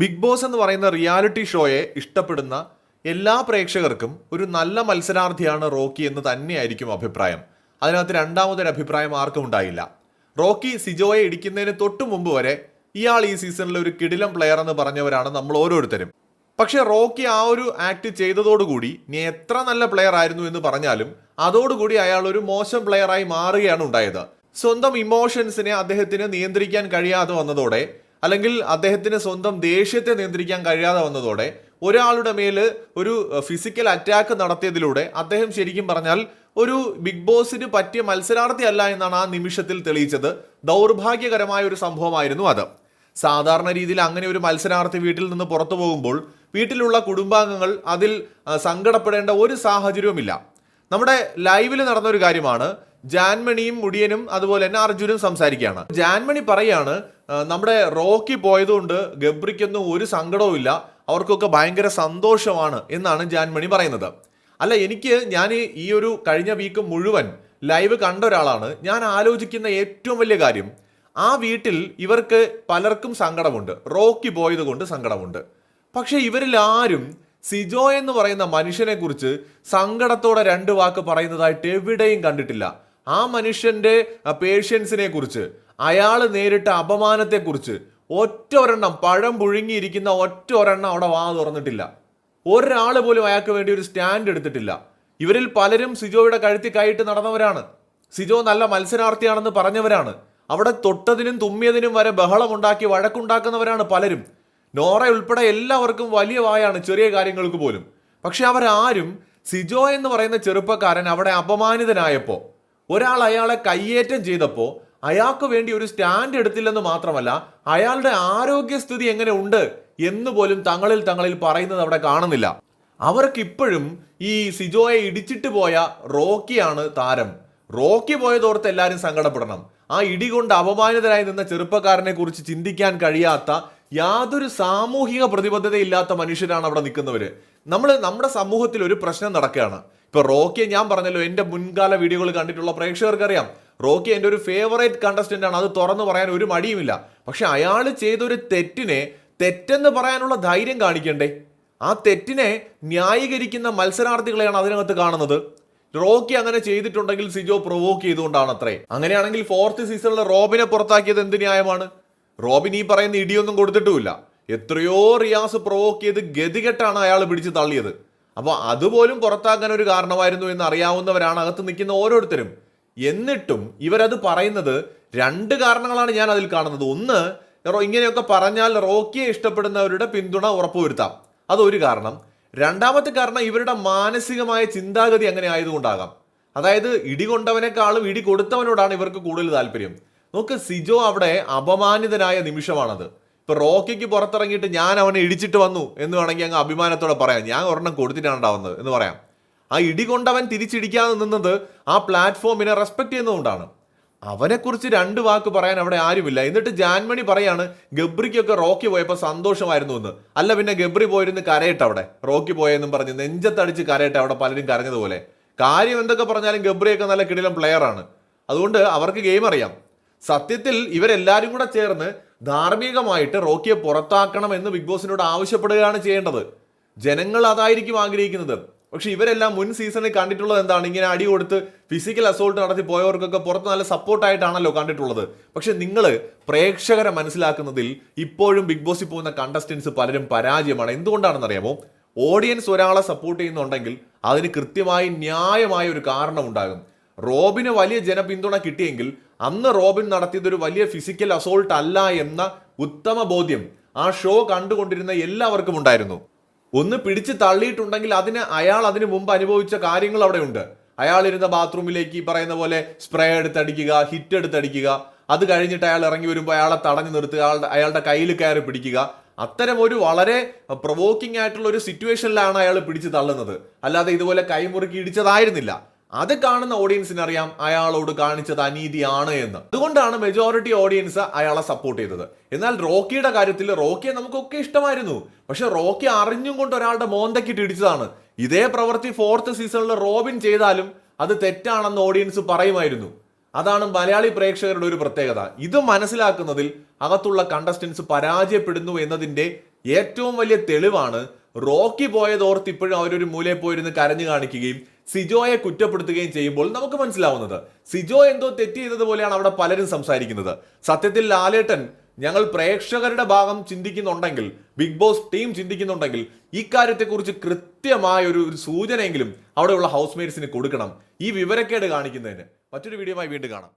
Big boss എന്ന് പറയുന്ന reality ഷോയെ ഇഷ്ടപ്പെടുന്ന എല്ലാ പ്രേക്ഷകർക്കും ഒരു നല്ല മത്സരാർത്ഥിയാണ് റോക്കി എന്ന് തന്നെയായിരിക്കും അഭിപ്രായം. അതിനകത്ത് രണ്ടാമതൊരു അഭിപ്രായം ആർക്കും ഉണ്ടായില്ല. റോക്കി സിജോയെ ഇടിക്കുന്നതിന് തൊട്ടു മുമ്പ് വരെ ഇയാൾ ഈ സീസണിൽ ഒരു കിടിലം പ്ലെയർ എന്ന് പറഞ്ഞവരാണ് നമ്മൾ ഓരോരുത്തരും. പക്ഷേ റോക്കി ആ ഒരു ആക്ട് ചെയ്തതോടുകൂടി നീ എത്ര നല്ല പ്ലെയർ ആയിരുന്നു എന്ന് പറഞ്ഞാലും അതോടുകൂടി അയാൾ ഒരു മോശം പ്ലെയറായി മാറുകയാണ് ഉണ്ടായത്. സ്വന്തം ഇമോഷൻസിനെ അദ്ദേഹത്തിന് നിയന്ത്രിക്കാൻ കഴിയാതെ വന്നതോടെ അല്ലെങ്കിൽ അദ്ദേഹത്തിന് സ്വന്തം ദേഷ്യത്തെ നിയന്ത്രിക്കാൻ കഴിയാതെ വന്നതോടെ ഒരാളുടെ മേൽ ഒരു ഫിസിക്കൽ അറ്റാക്ക് നടത്തിയതിലൂടെ അദ്ദേഹം ശരിക്കും പറഞ്ഞാൽ ഒരു ബിഗ് ബോസിന് പറ്റിയ മത്സരാർത്ഥി അല്ല എന്നാണ് ആ നിമിഷത്തിൽ തെളിയിച്ചത്. ദൗർഭാഗ്യകരമായ ഒരു സംഭവമായിരുന്നു അത്. സാധാരണ രീതിയിൽ അങ്ങനെ ഒരു മത്സരാർത്ഥി വീട്ടിൽ നിന്ന് പുറത്തു പോകുമ്പോൾ വീട്ടിലുള്ള കുടുംബാംഗങ്ങൾ അതിൽ സങ്കടപ്പെടേണ്ട ഒരു സാഹചര്യവുമില്ല. നമ്മുടെ ലൈവിൽ നടന്ന ഒരു കാര്യമാണ്. ജാൻമണിയും മുടിയനും അതുപോലെ തന്നെ അർജുനും സംസാരിക്കുകയാണ്. ജാൻമണി പറയാണ് നമ്മുടെ റോക്കി പോയതുകൊണ്ട് ഗബ്രിക്കൊന്നും ഒരു സങ്കടവും ഇല്ല. അവർക്കൊക്കെ ഭയങ്കര സന്തോഷമാണ് എന്നാണ് ജാൻമണി പറയുന്നത്. അല്ല എനിക്ക് ഞാൻ ഈ ഒരു കഴിഞ്ഞ വീക്ക് മുഴുവൻ ലൈവ് കണ്ട ഒരാളാണ്. ഞാൻ ആലോചിക്കുന്ന ഏറ്റവും വലിയ കാര്യം ആ വീട്ടിൽ ഇവർക്ക് പലർക്കും സങ്കടമുണ്ട്. റോക്കി പോയത് കൊണ്ട് സങ്കടമുണ്ട്. പക്ഷെ ഇവരിൽ ആരും സിജോ എന്ന് പറയുന്ന മനുഷ്യനെ കുറിച്ച് സങ്കടത്തോടെ രണ്ട് വാക്ക് പറയുന്നതായിട്ട് എവിടെയും കണ്ടിട്ടില്ല. ആ മനുഷ്യന്റെ പേഷ്യൻസിനെ കുറിച്ച് അയാൾ നേരിട്ട അപമാനത്തെക്കുറിച്ച് ഒറ്റ ഒരെണ്ണം പഴം പുഴുങ്ങിയിരിക്കുന്ന ഒറ്റ ഒരെണ്ണം അവിടെ വാ തുറന്നിട്ടില്ല. ഒരാൾ പോലും അയാൾക്ക് വേണ്ടി ഒരു സ്റ്റാൻഡ് എടുത്തിട്ടില്ല. ഇവരിൽ പലരും സിജോയുടെ കഴുത്തി കൈയിട്ട് നടന്നവരാണ്. സിജോ നല്ല മത്സരാർത്ഥിയാണെന്ന് പറഞ്ഞവരാണ്. അവിടെ തൊട്ടതിനും തുമ്മിയതിനും വരെ ബഹളമുണ്ടാക്കി വഴക്കുണ്ടാക്കുന്നവരാണ് പലരും. നോറ ഉൾപ്പെടെ എല്ലാവർക്കും വലിയ വായാണ് ചെറിയ കാര്യങ്ങൾക്ക് പോലും. പക്ഷെ അവരാരും സിജോ എന്ന് പറയുന്ന ചെറുപ്പക്കാരൻ അവിടെ അപമാനിതനായപ്പോൾ ഒരാൾ അയാളെ കയ്യേറ്റം ചെയ്തപ്പോൾ അയാൾക്ക് വേണ്ടി ഒരു സ്റ്റാൻഡ് എടുത്തില്ലെന്ന് മാത്രമല്ല അയാളുടെ ആരോഗ്യസ്ഥിതി എങ്ങനെ ഉണ്ട് എന്ന് പോലും തങ്ങളിൽ തങ്ങളിൽ പറയുന്നത് അവിടെ കാണുന്നില്ല. അവർക്കിപ്പോഴും ഈ സിജോയെ ഇടിച്ചിട്ട് പോയ റോക്കിയാണ് താരം. റോക്കി പോയതോർത്ത് എല്ലാവരും സങ്കടപ്പെടണം. ആ ഇടി കൊണ്ട് അപമാനിതരായി നിന്ന ചെറുപ്പക്കാരനെ കുറിച്ച് ചിന്തിക്കാൻ കഴിയാത്ത യാതൊരു സാമൂഹിക പ്രതിബദ്ധതയില്ലാത്ത മനുഷ്യരാണ് അവിടെ നിൽക്കുന്നവര്. നമ്മൾ നമ്മുടെ സമൂഹത്തിൽ ഒരു പ്രശ്നം നടക്കുകയാണ്. ഇപ്പൊ റോക്കിയെ ഞാൻ പറഞ്ഞല്ലോ എന്റെ മുൻകാല വീഡിയോകൾ കണ്ടിട്ടുള്ള പ്രേക്ഷകർക്ക് അറിയാം റോക്കി എന്റെ ഒരു ഫേവറേറ്റ് കണ്ടസ്റ്റന്റ് ആണ്. അത് തുറന്നു പറയാൻ ഒരു മടിയുമില്ല. പക്ഷെ അയാൾ ചെയ്തൊരു തെറ്റിനെ തെറ്റെന്ന് പറയാനുള്ള ധൈര്യം കാണിക്കണ്ടേ? ആ തെറ്റിനെ ന്യായീകരിക്കുന്ന മത്സരാർത്ഥികളെയാണ് അതിനകത്ത് കാണുന്നത്. റോക്കി അങ്ങനെ ചെയ്തിട്ടുണ്ടെങ്കിൽ സിജോ പ്രൊവോക്ക് ചെയ്തുകൊണ്ടാണ് അത്രേ അങ്ങനെയാണെങ്കിൽ ഫോർത്ത് സീസണിൽ റോബിനെ പുറത്താക്കിയത് എന്ത് ന്യായമാണ്? റോബിൻ ഈ പറയുന്ന ഇടിയൊന്നും കൊടുത്തിട്ടുമില്ല. എത്രയോ റിയാസ് പ്രൊവോക്ക് ചെയ്ത് ഗതികെട്ടാണ് അയാൾ പിടിച്ച് തള്ളിയത്. അപ്പോൾ അതുപോലും പുറത്താക്കാൻ ഒരു കാരണമായിരുന്നു എന്ന് അറിയാവുന്നവരാണ് അകത്ത് നിൽക്കുന്ന ഓരോരുത്തരും. എന്നിട്ടും ഇവരത് പറയുന്നത് രണ്ട് കാരണങ്ങളാണ് ഞാൻ അതിൽ കാണുന്നത്. ഒന്ന് ഇങ്ങനെയൊക്കെ പറഞ്ഞാൽ റോക്കിയെ ഇഷ്ടപ്പെടുന്നവരുടെ പിന്തുണ ഉറപ്പുവരുത്താം. അതൊരു കാരണം. രണ്ടാമത്തെ കാരണം ഇവരുടെ മാനസികമായ ചിന്താഗതി അങ്ങനെ ആയതുകൊണ്ടാകാം. അതായത് ഇടി കൊണ്ടവനേക്കാളും ഇടി കൊടുത്തവനോടാണ് ഇവർക്ക് കൂടുതൽ താല്പര്യം. നോക്ക് സിജോ അവിടെ അപമാനിതനായ നിമിഷമാണത്. ഇപ്പൊ റോക്കിക്ക് പുറത്തിറങ്ങിയിട്ട് ഞാൻ അവനെ ഇടിച്ചിട്ട് വന്നു എന്ന് വേണമെങ്കിൽ അങ്ങ് അഭിമാനത്തോടെ പറയാം. ഞാൻ ഒരെണ്ണം കൊടുത്തിട്ടാണ് ഉണ്ടാവുന്നത് എന്ന് പറയാം. ആ ഇടി കൊണ്ടവൻ തിരിച്ചിടിക്കാതെ നിന്നത് ആ പ്ലാറ്റ്ഫോമിനെ റെസ്പെക്ട് ചെയ്യുന്നതുകൊണ്ടാണ്. അവനെക്കുറിച്ച് രണ്ട് വാക്ക് പറയാൻ അവിടെ ആരുമില്ല. എന്നിട്ട് ജാൻമണി പറയാണ് ഗബ്രിക്കൊക്കെ റോക്കി പോയപ്പോൾ സന്തോഷമായിരുന്നു എന്ന്. അല്ല പിന്നെ ഗബ്രി പോയിരുന്ന് കരയട്ടെ അവിടെ. റോക്കി പോയെന്നും പറഞ്ഞ് നെഞ്ചത്തടിച്ച് കരയട്ടെ അവിടെ പലരും കരഞ്ഞതുപോലെ. കാര്യം എന്തൊക്കെ പറഞ്ഞാലും ഗബ്രിയൊക്കെ നല്ല കിടിലം പ്ലെയർ ആണ്. അതുകൊണ്ട് അവർക്ക് ഗെയിം അറിയാം. സത്യത്തിൽ ഇവരെല്ലാവരും കൂടെ ചേർന്ന് ധാർമ്മികമായിട്ട് റോക്കിയെ പുറത്താക്കണം എന്ന് ബിഗ് ബോസിനോട് ആവശ്യപ്പെടുകയാണ് ചെയ്യേണ്ടത്. ജനങ്ങൾ അതായിരിക്കും ആഗ്രഹിക്കുന്നത്. പക്ഷെ ഇവരെല്ലാം മുൻ സീസണിൽ കണ്ടിട്ടുള്ളത് എന്താണ്? ഇങ്ങനെ അടി കൊടുത്ത് ഫിസിക്കൽ അസോൾട്ട് നടത്തി പോയവർക്കൊക്കെ പുറത്ത് നല്ല സപ്പോർട്ടായിട്ടാണല്ലോ കണ്ടിട്ടുള്ളത്. പക്ഷെ നിങ്ങൾ പ്രേക്ഷകരെ മനസ്സിലാക്കുന്നതിൽ ഇപ്പോഴും ബിഗ് ബോസിൽ പോകുന്ന കണ്ടസ്റ്റൻസ് പലരും പരാജയമാണ്. എന്തുകൊണ്ടാണെന്ന് അറിയാമോ ഓഡിയൻസ് ഒരാളെ സപ്പോർട്ട് ചെയ്യുന്നുണ്ടെങ്കിൽ അതിന് കൃത്യമായി ന്യായമായ ഒരു കാരണം ഉണ്ടാകും. റോബിന് വലിയ ജനപിന്തുണ കിട്ടിയെങ്കിൽ അന്ന് റോബിൻ നടത്തിയത് ഒരു വലിയ ഫിസിക്കൽ അസോൾട്ട് അല്ല എന്ന ഉത്തമ ബോധ്യം ആ ഷോ കണ്ടുകൊണ്ടിരുന്ന എല്ലാവർക്കും ഉണ്ടായിരുന്നു. ഒന്ന് പിടിച്ച് തള്ളിയിട്ടുണ്ടെങ്കിൽ അതിന് അയാൾ അതിന് മുമ്പ് അനുഭവിച്ച കാര്യങ്ങൾ അവിടെ ഉണ്ട് അയാൾ ഇരുന്ന ബാത്റൂമിലേക്ക് ഈ പറയുന്ന പോലെ സ്പ്രേ എടുത്തടിക്കുക ഹിറ്റ് എടുത്തടിക്കുക. അത് കഴിഞ്ഞിട്ട് അയാൾ ഇറങ്ങി വരുമ്പോൾ അയാളെ തടഞ്ഞു നിർത്തുക അയാളുടെ അയാളുടെ കയ്യിൽ കയറി പിടിക്കുക. അത്തരം ഒരു വളരെ പ്രൊവോക്കിംഗ് ആയിട്ടുള്ള ഒരു സിറ്റുവേഷനിലാണ് അയാൾ പിടിച്ച് തള്ളുന്നത്. അല്ലാതെ ഇതുപോലെ കൈമുറുക്കി ഇടിച്ചതായിരുന്നില്ല. അത് കാണുന്ന ഓഡിയൻസിന് അറിയാം അയാളോട് കാണിച്ചത് അനീതിയാണ് എന്ന്. അതുകൊണ്ടാണ് മെജോറിറ്റി ഓഡിയൻസ് അയാളെ സപ്പോർട്ട് ചെയ്തത്. എന്നാൽ റോക്കിയുടെ കാര്യത്തിൽ റോക്കിയെ നമുക്കൊക്കെ ഇഷ്ടമായിരുന്നു. പക്ഷെ റോക്കി അറിഞ്ഞും കൊണ്ട് ഒരാളുടെ മോന്തക്കിട്ട് ഇടിച്ചതാണ്. ഇതേ പ്രവൃത്തി ഫോർത്ത് സീസണിൽ റോബിൻ ചെയ്താലും അത് തെറ്റാണെന്ന് ഓഡിയൻസ് പറയുമായിരുന്നു. അതാണ് മലയാളി പ്രേക്ഷകരുടെ ഒരു പ്രത്യേകത. ഇത് മനസ്സിലാക്കുന്നതിൽ അകത്തുള്ള കണ്ടസ്റ്റൻസ് പരാജയപ്പെടുന്നു എന്നതിന്റെ ഏറ്റവും വലിയ തെളിവാണ് റോക്കി പോയതോർത്ത് ഇപ്പോഴും അവരൊരു മൂലയിൽ പോയിരുന്ന് കരഞ്ഞു കാണിക്കുകയും സിജോയെ കുറ്റപ്പെടുത്തുകയും ചെയ്യുമ്പോൾ നമുക്ക് മനസ്സിലാവുന്നത് സിജോ എന്തോ തെറ്റ് ചെയ്തതുപോലെയാണ് അവിടെ പലരും സംസാരിക്കുന്നത്. സത്യത്തിൽ ലാലേട്ടൻ ഞങ്ങൾ പ്രേക്ഷകരുടെ ഭാഗം ചിന്തിക്കുന്നുണ്ടെങ്കിൽ ബിഗ് ബോസ് ടീം ചിന്തിക്കുന്നുണ്ടെങ്കിൽ ഇക്കാര്യത്തെക്കുറിച്ച് കൃത്യമായ ഒരു സൂചനയെങ്കിലും അവിടെയുള്ള ഹൗസ് മെയ്റ്റ്സിന് കൊടുക്കണം. ഈ വിവരക്കേട് കാണിക്കുന്നതിന്. മറ്റൊരു വീഡിയോയുമായി വീണ്ടും കാണാം.